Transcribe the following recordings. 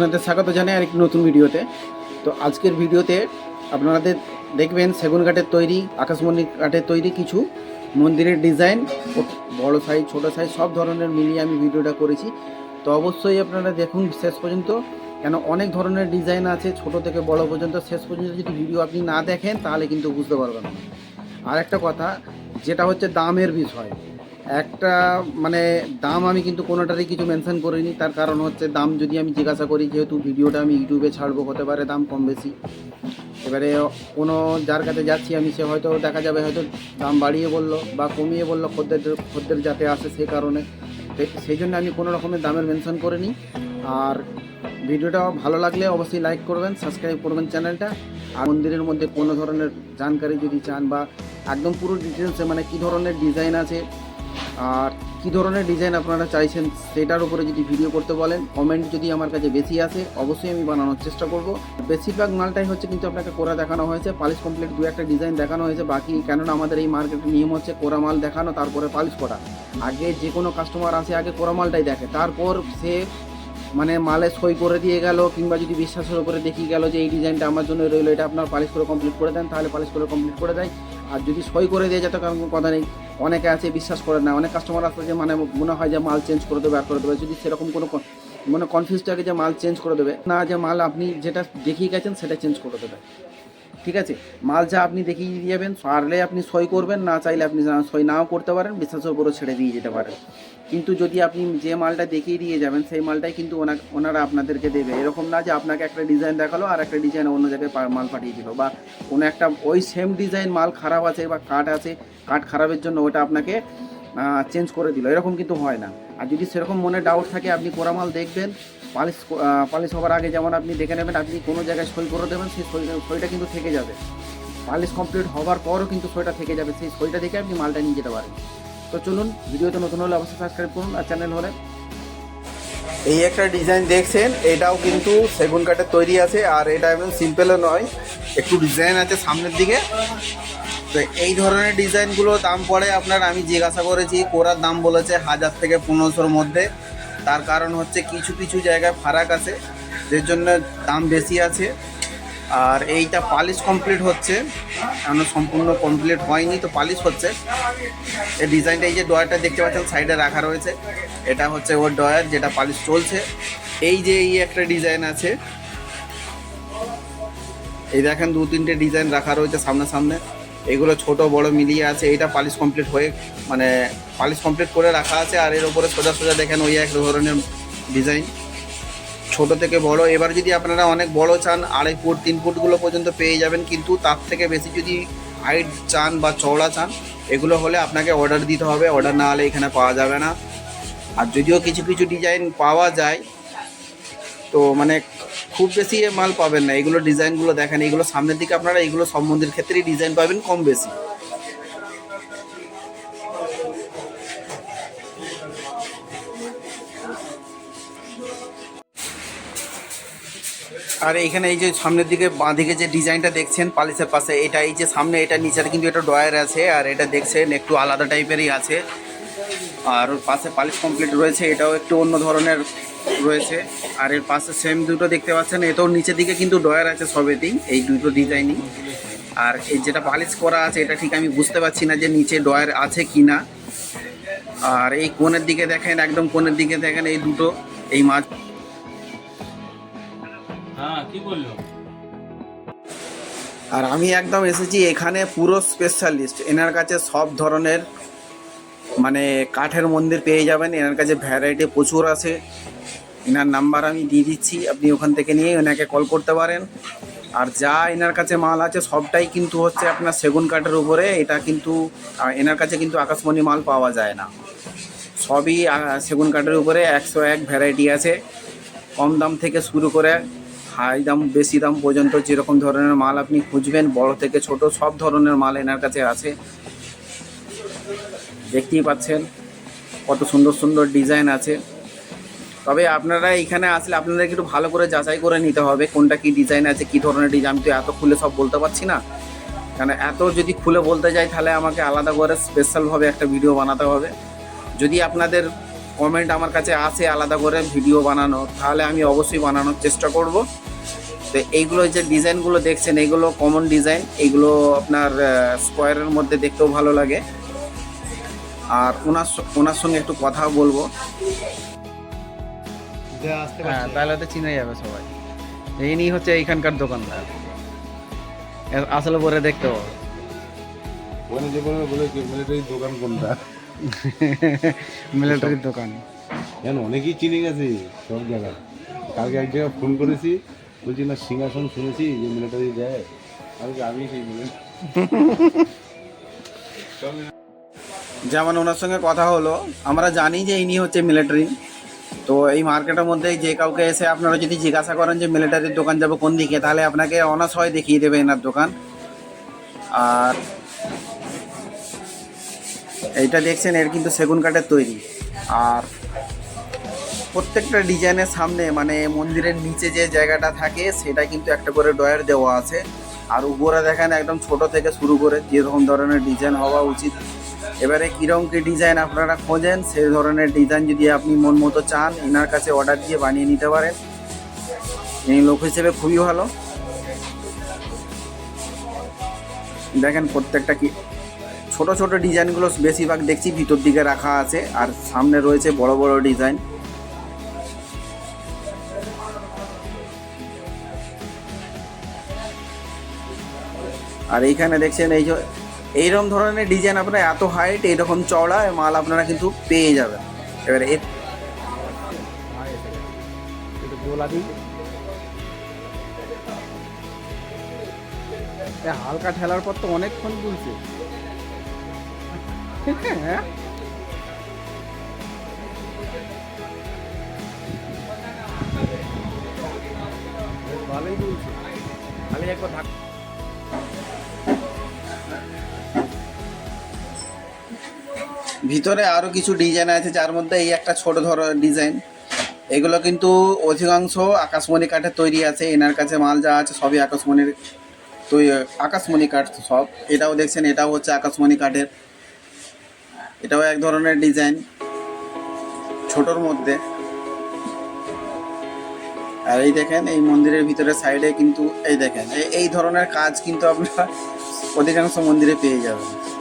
আপনাদের স্বাগত জানাই আরেকটি নতুন ভিডিওতে। তো আজকের ভিডিওতে আপনাদের দেখবেন সেগুন কাঠের তৈরি, আকাশমণি কাঠের তৈরি কিছু মন্দিরের ডিজাইন বড় সাইজ ছোট সাইজ সব ধরনের মিলিয়ে আমি ভিডিওটা করেছি। তো অবশ্যই আপনারা দেখুন শেষ পর্যন্ত, কেন অনেক ধরনের ডিজাইন আছে, ছোট থেকে বড় পর্যন্ত। শেষ পর্যন্ত যদি ভিডিও আপনি না দেখেন, তাহলে কিন্তু বুঝতে পারবেন আর একটা কথা, যেটা হচ্ছে দামের বিষয়। একটা মানে দাম আমি কিন্তু কোনোটারই কিছু মেনশন করিনি। তার কারণ হচ্ছে, দাম যদি আমি জিজ্ঞাসা করি, যেহেতু ভিডিওটা আমি ইউটিউবে ছাড়বো, হতে পারে দাম কম বেশি। এবারে কোনো, যার কাছে যাচ্ছি আমি, সে হয়তো দেখা যাবে, হয়তো দাম বাড়িয়ে বলল বা কমিয়ে বলল খদ্দের খদ্দের যাতে আসে সেই কারণে। সেই জন্য আমি কোনো রকমের দামের মেনশন করিনি। আর ভিডিওটা ভালো লাগলে অবশ্যই লাইক করবেন সাবস্ক্রাইব করবেন চ্যানেলটা। আর মন্দিরের মধ্যে কোনো ধরনের জানকারি যদি চান বা একদম পুরো ডিটেলসে মানে কী ধরনের ডিজাইন আছে আর কী ধরনের ডিজাইন আপনারা চাইছেন সেটার উপরে যদি ভিডিও করতে বলেন কমেন্ট যদি আমার কাছে বেশি আসে, অবশ্যই আমি বানানোর চেষ্টা করব। বেশিরভাগ মালটাই হচ্ছে কিন্তু আপনাকে কোরা দেখানো হয়েছে পালিশ কমপ্লিট দু একটা ডিজাইন দেখানো হয়েছে, বাকি কেননা আমাদের এই মার্কেটের নিয়ম হচ্ছে কোরা মাল দেখানো, তারপরে পালিশ করা। আগে যে কোনো কাস্টমার আসে, আগে কোরা মালটাই দেখে, তারপর সে মানে মালে সই করে দিয়ে গেল, কিংবা যদি বিশ্বাসের উপরে দেখিয়ে গেল যে এই ডিজাইনটা আমার জন্য রইল, এটা আপনার পালিশ করে কমপ্লিট করে দেন, তাহলে পালিশ করে কমপ্লিট করে দেয়। আর যদি সই করে দিয়ে যেত কারণ কোনো কথা নেই, অনেকে আছে, বিশ্বাস করে না, অনেক কাস্টমার আছে যে মানে মনে হয় যে মাল চেঞ্জ করে দেবে, আর করে দেবে। যদি সেরকম কোনো মানে কনফিউজ থাকে যে মাল চেঞ্জ করে দেবে, না যে মাল আপনি যেটা দেখিয়ে গেছেন, সেটা চেঞ্জ করে দেবে। ঠিক আছে? মাল যা আপনি দেখিয়ে দিয়ে যাবেন পারলে আপনি সই করবেন, না চাইলে আপনি সই নাও করতে পারেন বিশ্বাসের উপরে ছেড়ে দিয়ে যেতে পারেন। কিন্তু যদি আপনি যে মালটা দেখিয়ে দিয়ে যাবেন, সেই মালটাই কিন্তু ওনা- ওনারা আপনাদেরকে দেবে। এরকম না যে আপনাকে একটা ডিজাইন দেখাল আর একটা ডিজাইন অন্য জায়গায় মাল পাঠিয়ে দিল বা কোনো একটা ওই সেম ডিজাইন মাল খারাপ আছে বা কাঠ আছে, কাঠ খারাপের জন্য ওটা আপনাকে চেঞ্জ করে দিল। এরকম কিন্তু হয় না। আর যদি সেরকম মনে ডাউট থাকে, আপনি কোরা মাল দেখবেন পালিশ পালিশ হওয়ার আগে যেমন আপনি দেখে নেবেন, আপনি কোনো জায়গায় সই করে দেবেন, সেই সই, সইটা কিন্তু থেকে যাবে। পালিশ কমপ্লিট হওয়ার পরও কিন্তু সইটা থেকে যাবে। সেই সইটা দেখে আপনি মালটা নিয়ে যেতে পারেন। তো চলুন ভিডিওতে নতুন হলে অবশ্যই সাবস্ক্রাইব করুন আর চ্যানেল হলে। এই একটা ডিজাইন দেখছেন, এটাও কিন্তু সেগুন কাঠের তৈরি আছে, আর এটা একদম সিম্পলও নয়। একটু ডিজাইন আছে সামনের দিকে। তো এই ধরনের ডিজাইনগুলো দাম পড়ে আপনার, আমি জিজ্ঞাসা করেছি, কোরার দাম বলেছে হাজার থেকে পনেরোশোর মধ্যে। তার কারণ হচ্ছে কিছু কিছু জায়গায় ফারাক আছে যে জন্য দাম বেশি আছে। আর এইটা পালিশ কমপ্লিট হচ্ছে। এখনও সম্পূর্ণ কমপ্লিট হয়নি, তো পালিশ হচ্ছে। এই ডিজাইনটা এই যে ডয়ারটা দেখতে পাচ্ছেন, সাইডে রাখা রয়েছে। এটা হচ্ছে ওর ডয়ার যেটা পালিশ চলছে। এই যে এই একটা ডিজাইন আছে। এই দেখেন, দু তিনটে ডিজাইন রাখা রয়েছে সামনে সামনে এগুলো ছোট, বড় মিলিয়ে আছে। এটা পালিশ কমপ্লিট হয়ে মানে পালিশ কমপ্লিট করে রাখা আছে। আর এর উপরে সোজা সোজা দেখেন ওই এক ধরনের ডিজাইন। ছোট থেকে বড়। এবার যদি আপনারা অনেক বড় চান, আড়াই ফুট, তিন ফুটগুলো পর্যন্ত পেয়ে যাবেন, কিন্তু তার থেকে বেশি যদি হাইট চান বা চওড়া চান, এগুলো হলে আপনাকে অর্ডার দিতে হবে। অর্ডার না হলে এখানে পাওয়া যাবে না। আর যদিও কিছু কিছু ডিজাইন পাওয়া যায়, তো মানে খুব বেশি মাল পাবেন না। এগুলো ডিজাইনগুলো দেখেন, এগুলো সামনের দিকে আপনারা এগুলো সম্বন্ধের ক্ষেত্রেই ডিজাইন পাবেন কম বেশি। আর এইখানে এই যে সামনের দিকে বাঁ দিকে যে ডিজাইনটা দেখছেন পালিশের পাশে, এটা এই যে সামনে, এটা নিচের কিন্তু এটা ডয়ার আছে, আর এটা দেখছেন একটু আলাদা টাইপেরই আছে। আর ওর পাশে পালিশ কমপ্লিট রয়েছে, এটাও একটু অন্য ধরনের রয়েছে। আর এর পাশে সেম দুটো দেখতে পাচ্ছেন, এটাও নিচের দিকে কিন্তু ডয়ার আছে সবেতেই এই দুটো ডিজাইনই আর এই যেটা পালিশ করা আছে, এটা ঠিক আমি বুঝতে পারছি না যে নিচে ডয়ার আছে কি না আর এই কোণের দিকে দেখেন, একদম কোণের দিকে দেখেন এই দুটো, এই মাছ আর আমি একদম এসেছি এখানে পুরো স্পেশালিস্ট এনার কাছে সব ধরনের মানে কাঠের মন্দির পেয়ে যাবেন। এনার কাছে ভ্যারাইটি প্রচুর আছে। এনার নাম্বার আমি দিয়ে দিচ্ছি। আপনি ওখান থেকে নিয়ে এনাকে কল করতে পারেন। আর যা এনার কাছে মাল আছে, সবটাই কিন্তু হচ্ছে আপনার সেগুন কাঠের উপরে। এটা কিন্তু এনার কাছে কিন্তু আকাশমণি মাল পাওয়া যায় না। সবই সেগুন কাঠের উপরে একশো এক ভ্যারাইটি আছে। কম দাম থেকে শুরু করে হাই দাম, বেশি দাম পর্যন্ত যেরকম ধরনের মাল আপনি খুঁজবেন, বড় থেকে ছোট সব ধরনের মাল এনার কাছে আছে। দেখতেই পাচ্ছেন কত সুন্দর সুন্দর ডিজাইন আছে। তবে আপনারা এখানে আসলে আপনাদের একটু ভালো করে যাচাই করে নিতে হবে, কোনটা কি ডিজাইন আছে, কি ধরনের ডিজাইন তো এত খুলে সব বলতে পারছি না। কারণ এত যদি খুলে বলতে যাই, তাহলে আমাকে আলাদা করে স্পেশালভাবে একটা ভিডিও বানাতে হবে। যদি আপনাদের কমেন্ট আমার কাছে আসে আলাদা করে ভিডিও বানানো তাহলে আমি অবশ্যই বানানোর চেষ্টা করব। তো এইগুলো যে ডিজাইনগুলো দেখছেন এগুলো কমন ডিজাইন এইগুলো আপনার স্কোয়ারের মধ্যে দেখতেও ভালো লাগে। আর ওনার স- ওনার সঙ্গে একটু কথাও বলব। হ্যাঁ তাহলে তো চিনে যাবে সবাই। ইনি হচ্ছে এইখানকার দোকানদার। আসলে পরে দেখতে পাবো ওখানে যে বলে বলে কি মিলিটারি দোকান কোনটা? মিলিটারির দোকান। জান অনেকেই চিনে গেছে সব জায়গায়। কালকে এক জায়গায় ফোন করেছি বলছি, না, সিংহাসন শুনেছি যে মিলিটারি দেয় আমি আমি সেই যেমন ওনার সঙ্গে কথা হলো। আমরা জানি যে ইনি হচ্ছে মিলিটারি তো এই মার্কেটের মধ্যে যে কাউকে এসে আপনারা যদি জিজ্ঞাসা করেন যে মিলিটারির দোকান যাব কোন দিকে, তাহলে আপনাকে অনাসয় দেখিয়ে দেবে এনার দোকান। আর এইটা দেখছেন, এর কিন্তু সেগুন কাঠের তৈরি। আর প্রত্যেকটা ডিজাইনের সামনে মানে মন্দিরের নিচে যে জায়গাটা থাকে, সেটা কিন্তু একটা করে ডয়ার দেওয়া আছে। আর উপরে দেখেন একদম ছোট থেকে শুরু করে যেরকম ধরনের ডিজাইন হওয়া উচিত। এবারে কীরকম কী ডিজাইন আপনারা খোঁজেন, সেই ধরনের ডিজাইন যদি আপনি মন মতো চান, এনার কাছে অর্ডার দিয়ে বানিয়ে নিতে পারেন। এই লোক হিসেবে খুবই ভালো। দেখেন প্রত্যেকটা কি, ছোট ছোট ডিজাইনগুলো বেশিরভাগ দেখছি ভিতর দিকে রাখা আছে, আর সামনে রয়েছে বড় বড় ডিজাইন। আর এইখানে দেখছেন এই যে এইরকম ধরনের ডিজাইন আপনারা এত হাইট এইরকম চওড়া মাল আপনারা কিন্তু পেয়ে যাবেন। এবারে এর হালকা ঠেলার পর তো অনেকক্ষণ বলছে হ্যাঁ? ভালোই বলছে খালি একবার ধাক্কা ভিতরে আরও কিছু ডিজাইন আছে, যার মধ্যে এই একটা ছোট ধরনের ডিজাইন এগুলো কিন্তু অধিকাংশ আকাশমণি কাঠের তৈরি আছে, এনার কাছে মাল যা আছে সবই আকাশমণির তৈরি আকাশমণি কাঠ সব। এটাও দেখছেন, এটাও হচ্ছে আকাশমণি কাঠের। এটাও এক ধরনের ডিজাইন ছোটোর মধ্যে। আর এই দেখেন, এই মন্দিরের ভিতরে সাইডে কিন্তু, এই দেখেন, এই- এই ধরনের কাজ কিন্তু আপনারা অধিকাংশ মন্দিরে পেয়ে যাবেন।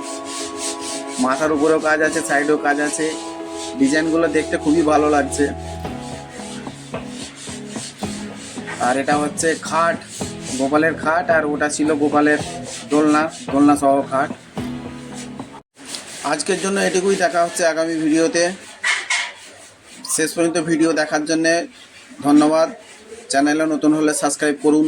মাথার উপরেও কাজ আছে সাইডেও কাজ আছে। ডিজাইনগুলো দেখতে খুবই ভালো লাগছে। আর এটা হচ্ছে খাট, গোপালের খাট, আর ওটা ছিল গোপালের দোলনা দোলনা সহ খাট। আজকের জন্য এটুকুই, দেখা হচ্ছে আগামী ভিডিওতে। শেষ পর্যন্ত ভিডিও দেখার জন্যে ধন্যবাদ। চ্যানেলে নতুন হলে সাবস্ক্রাইব করুন।